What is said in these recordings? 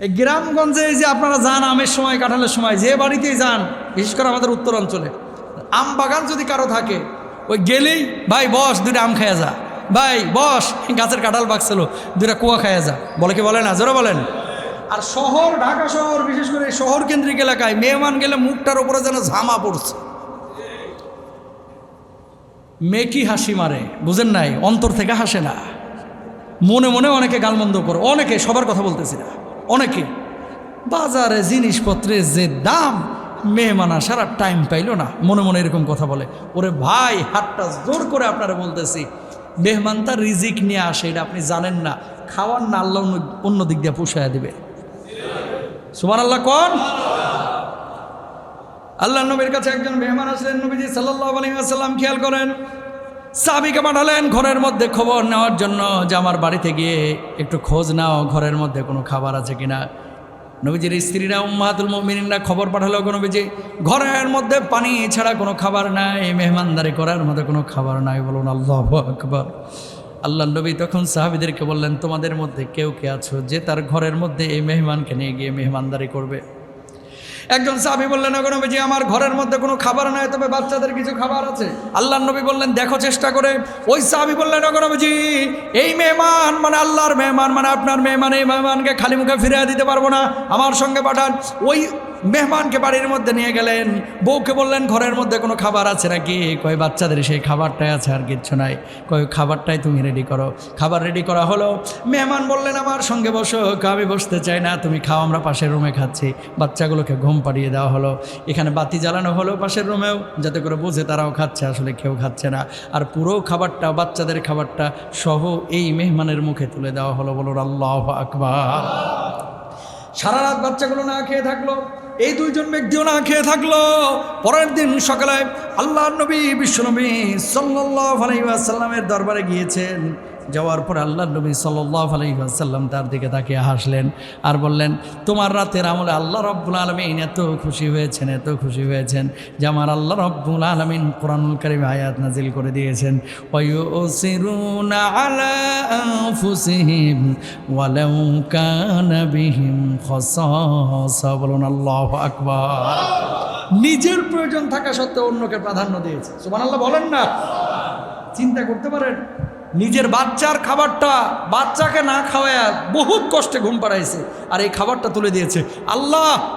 এই গ্রামগঞ্জে যে আপনারা যান, আমের সময়, কাঁঠালের সময়, যে বাড়িতেই যান, বিশেষ করে আমাদের উত্তরাঞ্চলে আম বাগান যদি কারও থাকে, ওই গেলেই, ভাই, বস, দুইটা আম খাইয়া যা। ভাই, বস গাছের কাঁঠাল বাগছিল, দুইটা কুয়া খাইয়া যা। বলে কি বলেন? আজরা বলেন। আর শহর, ঢাকা শহর, বিশেষ করে শহর কেন্দ্রিক এলাকায় মেহমান গেলে মুখটার উপরে যেন ঝামা পড়ছে। মেকি হাসি মারে, বুঝেন নাই? অন্তর থেকে হাসে না। মনে মনে অনেকে গালমন্দ করে, অনেকে সবার কথা বলতেছি না। অনেকে বাজারে জিনিসপত্রের যে দাম, মেহমান আসার আর টাইম পাইলো না। মনে মনে এরকম কথা বলে। ওরে ভাই, হাতটা জোর করে আপনারা বলতেছি, মেহমান তার রিজিক নিয়ে আসে, এটা আপনি জানেন না। খাওয়ার না আল্লাহ অন্য- দিক দিয়ে পুষায় দেবে। সুমান আল্লাহ কন? আল্লাহ নবীর কাছে একজন মেহমান আসলেন, নবীজি সাল্লাহ আলাইসাল্লাম খেয়াল করেন সাবিকে পাঠালেন, ঘরের মধ্যে খবর নেওয়ার জন্য যে আমার বাড়িতে গিয়ে একটু খোঁজ নাও, ঘরের মধ্যে কোনো খাবার আছে কিনা। নবীজির স্ত্রীরা, উম্মাহাতুল মমিনা খবর পাঠালো কোনো নবীজি, ঘরের মধ্যে পানি ছাড়া কোনো খাবার নাই, মেহমানদারি করার মধ্যে কোনো খাবার নাই। বলুন, আল্লাহ আকবর। আল্লাহ নবী তখন সাহাবিদেরকে বললেন, তোমাদের মধ্যে কেউ কে আছো যে তার ঘরের মধ্যে এই মেহমানকে নিয়ে গিয়ে মেহমানদারি করবে? একজন সাহাবি বললেন, ওগো নবীজি, আমার ঘরের মধ্যে কোনো খাবার নাই, তবে বাচ্চাদের কিছু খাবার আছে। আল্লাহ নবী বললেন, দেখো চেষ্টা করে। ওই সাহাবি বললেন, ওগো নবীজি, এই মেহমান মানে আল্লাহর মেহমান মানে আপনার মেহমান, এই মেহমানকে খালি মুখে ফিরিয়ে দিতে পারব না। আমার সঙ্গে পাঠান। ওই মেহমানকে বাড়ির মধ্যে নিয়ে গেলেন। বউকে বললেন, ঘরের মধ্যে কোনো খাবার আছে নাকি? কয়, বাচ্চাদের সেই খাবারটাই আছে, আর কিচ্ছু নাই। কয়, খাবারটাই তুমি রেডি করো। খাবার রেডি করা হলো। মেহমান বললেন, আমার সঙ্গে বসো, আমি বসতে চাই না, তুমি খাও, আমরা পাশের রুমে খাচ্ছি। বাচ্চাগুলোকে ঘুম পাড়িয়ে দেওয়া হলো। এখানে বাতি জ্বালানো হলো পাশের রুমেও, যাতে করে বুঝে তারাও খাচ্ছে, আসলে কেউ খাচ্ছে না। আর পুরো খাবারটা, বাচ্চাদের খাবারটা সহ এই মেহমানের মুখে তুলে দেওয়া হলো বলুন, আল্লাহ আকবার। সারা রাত বাচ্চাগুলো না খেয়ে থাকল। এই দুইজন ব্যক্তিও না খেয়ে থাকল। পরের দিন সকালে আল্লাহ নবী বিশ্বনবী সাল্লাহ আলাইসাল্লামের দরবারে গিয়েছেন। যাওয়ার পর আল্লাহ নবী সাল্লাহ আলহিহাসাল্লাম তার দিকে তাকিয়ে হাসলেন আর বললেন, তোমার রাতের আমলে আল্লাহ রব্বুল আলমিন এত খুশি হয়েছেন, এত খুশি হয়েছেন যে আমার আল্লাহ রব্বুল আলমিন কোরআনুল করিম আয়াত নাজিল করে দিয়েছেন। বলুন নিজের প্রয়োজন থাকা সত্ত্বেও অন্যকে প্রাধান্য দিয়েছে। সুমান আল্লাহ বলেন না। চিন্তা করতে পারেন? নিজের বাচ্চার খাবারটা বাচ্চাকে না খাওয়ায় বহুত কষ্টে ঘুম পাড়াইছে। আর এই খাবারটা তুলে দিয়েছে। আল্লাহ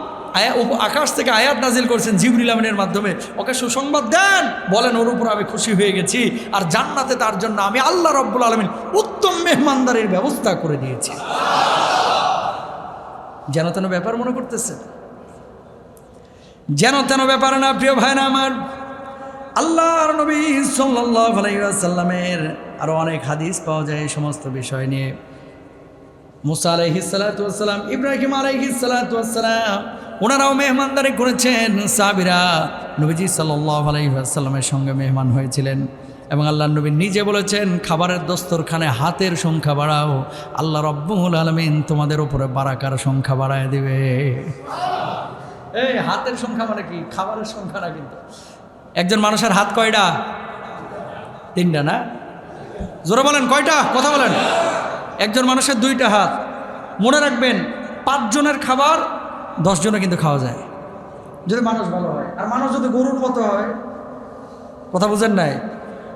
আকাশ থেকে আয়াত নাজিল করছেন জিবরিল আমিনের মাধ্যমে। ওকে সুসংবাদ দেন। বলেন, ওর উপর আমি খুশি হয়ে গেছি। আর জান্নাতে তার জন্য আমি আল্লাহ রব্বুল আলমিন উত্তম মেহমানদারির ব্যবস্থা করে দিয়েছি। যেন তেন ব্যাপার মনে করতেছে। যেন তেন ব্যাপার না, প্রিয় ভাই না আমার। আল্লাহর নবী সাল্লাল্লাহু আলাইহি আরও অনেক হাদিস পাওয়া যায় এই সমস্ত বিষয় নিয়ে। মুসা আলাইহিসালাম ইব্রাহিম আলাইহিসালাম ওনারাও মেহমানদারি করেছেন সাবিরা নবীজি সাল্লাহ আলাইসাল্লামের সঙ্গে মেহমান হয়েছিলেন এবং আল্লাহ নবী নিজে বলেছেন, খাবারের দস্তরখানে হাতের সংখ্যা বাড়াও, আল্লাহ রব্বুল আলমিন তোমাদের উপরে বারাকার সংখ্যা বাড়ায় দেবে। এই হাতের সংখ্যা মানে কি? খাবারের সংখ্যা না কিন্তু। একজন মানুষের হাত কয়টা? তিনটা না? জোরে বলেন, কয়টা? কথা বলেন। একজন মানুষের দুইটা হাত। মনে রাখবেন, পাঁচজনের খাবার দশজনে কিন্তু খাওয়া যায়। যদি মানুষ ভালো হয়, আর মানুষ যদি গরুর মতো হয়, কথা বুঝেন নাই?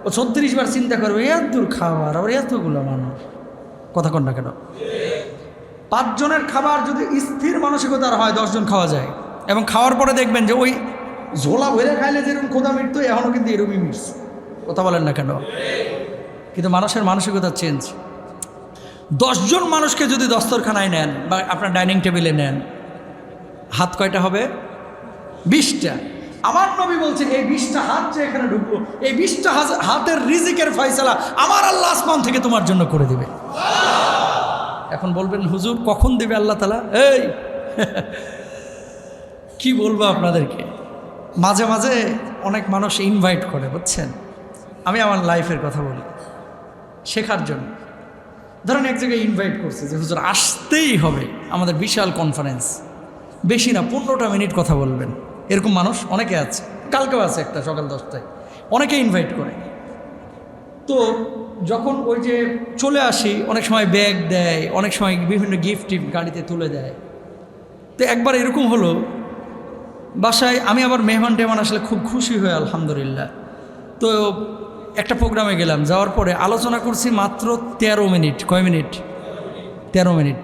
ও ছত্রিশ বার চিন্তা করবে এত দূর খাবার, আবার এতগুলো মানুষ। কথা কন না কেন? পাঁচজনের খাবার যদি স্থির মানসিকতার হয়, দশজন খাওয়া যায়। এবং খাওয়ার পরে দেখবেন যে ওই ঝোলা ভরে খাইলে যেরকম খোদা মৃত্যু এখনও কিন্তু এরকমই মিটছে কথা বলেন না কেন? কিন্তু মানুষের মানসিকতা চেঞ্জ দশজন মানুষকে যদি দস্তরখানায় নেন বা আপনার ডাইনিং টেবিলে নেন, হাত কয়টা হবে? বিশটা। আমার নবী বলছেন এই বিশটা হাত যে এখানে ঢুকলো, এই বিশটা হাত- হাতের রিজিকের ফয়সালা আমার আল্লাহ আসমান থেকে তোমার জন্য করে দিবে। এখন বলবেন, হুজুর, কখন দেবে আল্লাহ তালা? এই, কি বলব আপনাদেরকে? মাঝে মাঝে অনেক মানুষ ইনভাইট করে, বুঝছেন? আমি আমার লাইফের কথা বলি, শেখার জন্য। ধরেন এক জায়গায় ইনভাইট করছে যে, হুজুর, আসতেই হবে। আমাদের বিশাল কনফারেন্স বেশি না, পনেরোটা মিনিট কথা বলবেন। এরকম মানুষ অনেকে আছে, কালকেও আছে একটা, সকাল দশটায়। অনেকে ইনভাইট করে। তো যখন ওই যে চলে আসি, অনেক সময় ব্যাগ দেয়, অনেক সময় বিভিন্ন গিফট গাড়িতে তুলে দেয়। তো একবার এরকম হলো বাসায় আমি আবার মেহমান টেহমান আসলে খুব খুশি হয়ে, আলহামদুলিল্লাহ। তো একটা প্রোগ্রামে গেলাম, যাওয়ার পরে আলোচনা করছি মাত্র তেরো মিনিট। কয় মিনিট? তেরো মিনিট।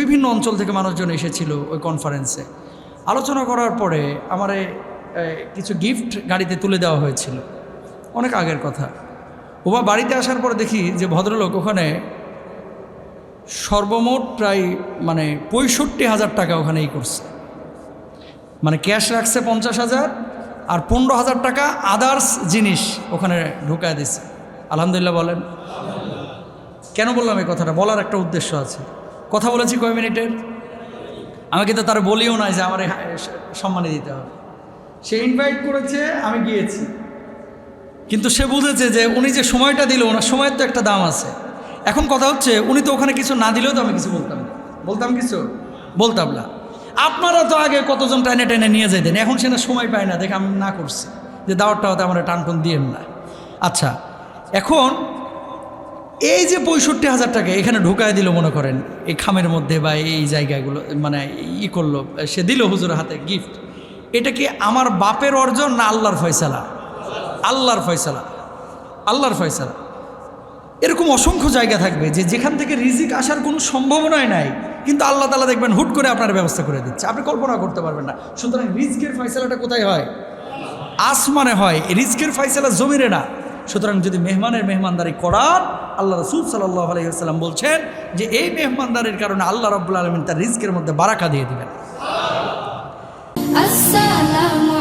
বিভিন্ন অঞ্চল থেকে মানুষজন এসেছিল ওই কনফারেন্সে আলোচনা করার পরে আমার কিছু গিফট গাড়িতে তুলে দেওয়া হয়েছিল। অনেক আগের কথা। ওবা বাড়িতে আসার পরে দেখি যে ভদ্রলোক ওখানে সর্বমোট প্রায় মানে পঁয়ষট্টি হাজার টাকা ওখানেই করছে মানে ক্যাশ রাখছে পঞ্চাশ হাজার আর পনেরো হাজার টাকা আদার্স জিনিস ওখানে ঢুকায় দিছে। আলহামদুলিল্লাহ বলেন। কেন বললাম এই কথাটা? বলার একটা উদ্দেশ্য আছে। কথা বলেছি কয় মিনিটের? আমাকে তো তার বলিও নাই যে আমার সম্মানে দিতে হবে। সে ইনভাইট করেছে, আমি গিয়েছি। কিন্তু সে বুঝেছে যে উনি যে সময়টা দিল, ওনার সময়ের তো একটা দাম আছে। এখন কথা হচ্ছে, উনি তো ওখানে কিছু না দিলেও তো আমি কিছু বলতাম বলতাম কিছু? বলতাম না। আপনারা তো আগে কতজন টাইনে টেনে নিয়ে যাইতেন? এখন সে না সময় পায় না, দেখে আমি না করছি। যে দাওয়ারটা হতে আমার টান টান দিয়েন না। আচ্ছা এখন এই যে পঁয়ষট্টি হাজার টাকা এখানে ঢুকায় দিল মনে করেন, এই খামের মধ্যে বা এই জায়গাগুলো মানে ই করল, সে দিল হুজুরের হাতে গিফট এটা কি আমার বাপের অর্জন না আল্লাহর ফয়সালা? আল্লাহর ফয়সালা। আল্লাহর ফয়সালা। এরকম অসংখ্য জায়গা থাকবে যে যেখান থেকে রিজিক আসার কোনো সম্ভাবনাই নাই, কিন্তু আল্লাহ তালা দেখবেন হুট করে আপনার ব্যবস্থা করে দিচ্ছে। আপনি কল্পনা করতে পারবেন না। সুতরাং রিজকের ফয়সালাটা কোথায় হয়? আসমানে হয়। রিজকের ফয়সালা জমিরে না। সুতরাং যদি মেহমানের মেহমানদারি করার আল্লাহ রসুল সাল্লাহ আলহিহাল্লাম বলছেন যে এই মেহমানদারির কারণে আল্লাহ রব্বুল আলমিন তার রিজকের মধ্যে বারাকা দিয়ে দিবেন। আসসালামু